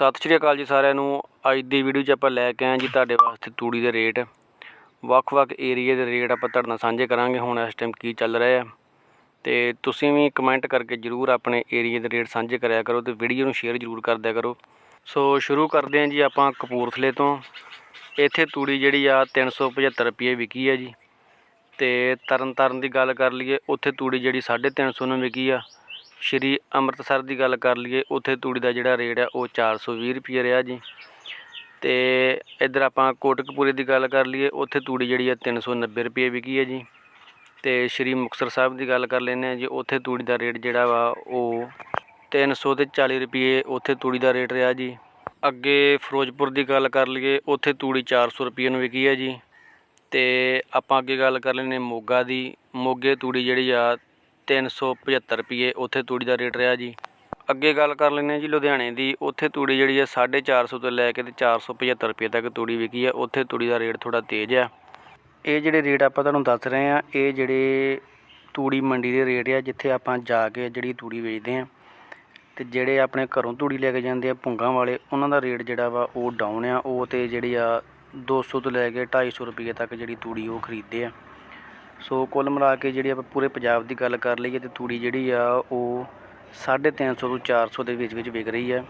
ਸਤਿ ਸ਼੍ਰੀ ਅਕਾਲ ਜੀ ਸਾਰਿਆਂ ਨੂੰ। ਅੱਜ ਦੀ ਵੀਡੀਓ 'ਚ ਆਪਾਂ ਲੈ ਕੇ ਆਏ ਹਾਂ ਜੀ ਤੁਹਾਡੇ ਵਾਸਤੇ ਤੂੜੀ ਦੇ ਰੇਟ। ਵੱਖ-ਵੱਖ ਏਰੀਏ ਦੇ ਰੇਟ ਆਪਾਂ ਤੁਹਾਡੇ ਨਾਲ ਸਾਂਝੇ ਕਰਾਂਗੇ ਹੁਣ ਇਸ ਟਾਈਮ ਕੀ ਚੱਲ ਰਿਹਾ ਹੈ। ਤੇ ਤੁਸੀਂ ਵੀ ਕਮੈਂਟ ਕਰਕੇ ਜਰੂਰ ਆਪਣੇ ਏਰੀਏ ਦੇ ਰੇਟ ਸਾਂਝੇ ਕਰਿਆ ਕਰੋ ਤੇ ਵੀਡੀਓ ਨੂੰ ਸ਼ੇਅਰ ਜਰੂਰ ਕਰ ਦਿਆ ਕਰੋ। ਸੋ ਸ਼ੁਰੂ ਕਰਦੇ ਹਾਂ ਜੀ ਆਪਾਂ ਕਪੂਰਥਲੇ ਤੋਂ। ਇੱਥੇ ਤੂੜੀ ਜਿਹੜੀ ਆ 375 ਰੁਪਏ ਵਿਕੀ ਹੈ ਜੀ। ਤੇ ਤਰਨ ਤਾਰਨ ਦੀ ਗੱਲ ਕਰ ਲਈਏ, ਉੱਥੇ ਤੂੜੀ ਜਿਹੜੀ 350 ਨੂੰ ਵਿਕੀ ਆ। ਸ਼੍ਰੀ ਅੰਮ੍ਰਿਤਸਰ ਦੀ ਗੱਲ ਕਰ ਲਈਏ, ਉੱਥੇ ਤੂੜੀ ਦਾ ਜਿਹੜਾ ਰੇਟ ਆ, ਉਹ 420 ਰੁਪਏ ਰਿਹਾ ਜੀ। ਤੇ ਇੱਧਰ ਆਪਾਂ ਕੋਟਕਪੂਰੇ ਦੀ ਗੱਲ ਕਰ ਲਈਏ, ਉੱਥੇ ਤੂੜੀ ਜਿਹੜੀ ਹੈ 390 ਰੁਪਏ ਵਿਕੀ ਹੈ ਜੀ। ਤੇ ਸ਼੍ਰੀ ਮੁਕਤਸਰ ਸਾਹਿਬ ਦੀ ਗੱਲ ਕਰ ਲੈਂਦੇ ਹਾਂ ਜੀ, ਉੱਥੇ ਤੂੜੀ ਦਾ ਰੇਟ ਜਿਹੜਾ ਵਾ, ਉਹ 300 ਤੇ 40 ਰੁਪਏ ਉੱਥੇ ਤੂੜੀ ਦਾ ਰੇਟ ਰਿਹਾ ਜੀ। ਅੱਗੇ ਫਿਰੋਜ਼ਪੁਰ ਦੀ ਗੱਲ ਕਰ ਲਈਏ, ਉੱਥੇ ਤੂੜੀ 400 ਰੁਪਏ ਨੂੰ ਵਿਕੀ ਹੈ ਜੀ। ਤੇ ਆਪਾਂ ਅੱਗੇ ਗੱਲ ਕਰ ਲੈਂਦੇ ਮੋਗਾ ਦੀ। ਮੋਗੇ ਤੂੜੀ ਜਿਹੜੀ ਆ 375 ਰੁਪਏ ਉੱਥੇ ਤੂੜੀ ਦਾ ਰੇਟ ਰਿਹਾ ਜੀ। ਅੱਗੇ ਗੱਲ ਕਰ ਲੈਂਦੇ ਹਾਂ ਜੀ ਲੁਧਿਆਣੇ ਦੀ। ਉੱਥੇ ਤੂੜੀ ਜਿਹੜੀ ਆ 450 ਤੋਂ ਲੈ ਕੇ ਤੇ 475 ਰੁਪਏ ਤੱਕ ਤੂੜੀ ਵਿਕੀ ਆ। ਉੱਥੇ ਤੂੜੀ ਦਾ ਰੇਟ ਥੋੜਾ ਤੇਜ਼ ਆ। ਇਹ ਜਿਹੜੇ ਰੇਟ ਆਪਾਂ ਤੁਹਾਨੂੰ ਦੱਸ ਰਹੇ ਆ ਇਹ ਜਿਹੜੇ ਤੂੜੀ ਮੰਡੀ ਦੇ ਰੇਟ ਆ, ਜਿੱਥੇ ਆਪਾਂ ਜਾ ਕੇ ਜਿਹੜੀ ਤੂੜੀ ਵੇਚਦੇ ਆ ਤੇ ਜਿਹੜੇ ਆਪਣੇ ਘਰੋਂ ਤੂੜੀ ਲੈ ਕੇ ਜਾਂਦੇ ਆ ਭੁੰਗਾਂ ਵਾਲੇ, ਉਹਨਾਂ ਦਾ ਰੇਟ ਜਿਹੜਾ ਵਾ ਉਹ ਡਾਊਨ ਆ। ਉਹ ਤੇ ਜਿਹੜੀ ਆ 200 ਤੋਂ ਲੈ ਕੇ 250 ਰੁਪਏ ਤੱਕ ਜਿਹੜੀ ਤੂੜੀ ਉਹ ਖਰੀਦਦੇ ਆ। ਸੋ ਕੁੱਲ ਮਿਲਾ ਕੇ ਜਿਹੜੀ ਆਪਾਂ ਪੂਰੇ ਪੰਜਾਬ ਦੀ ਗੱਲ ਕਰ ਲਈਏ ਤਾਂ ਤੂੜੀ ਜਿਹੜੀ ਆ ਉਹ 350 ਤੋਂ ਚਾਰ ਸੌ ਦੇ ਵਿੱਚ ਵਿੱਚ ਵਿਕ ਰਹੀ ਹੈ।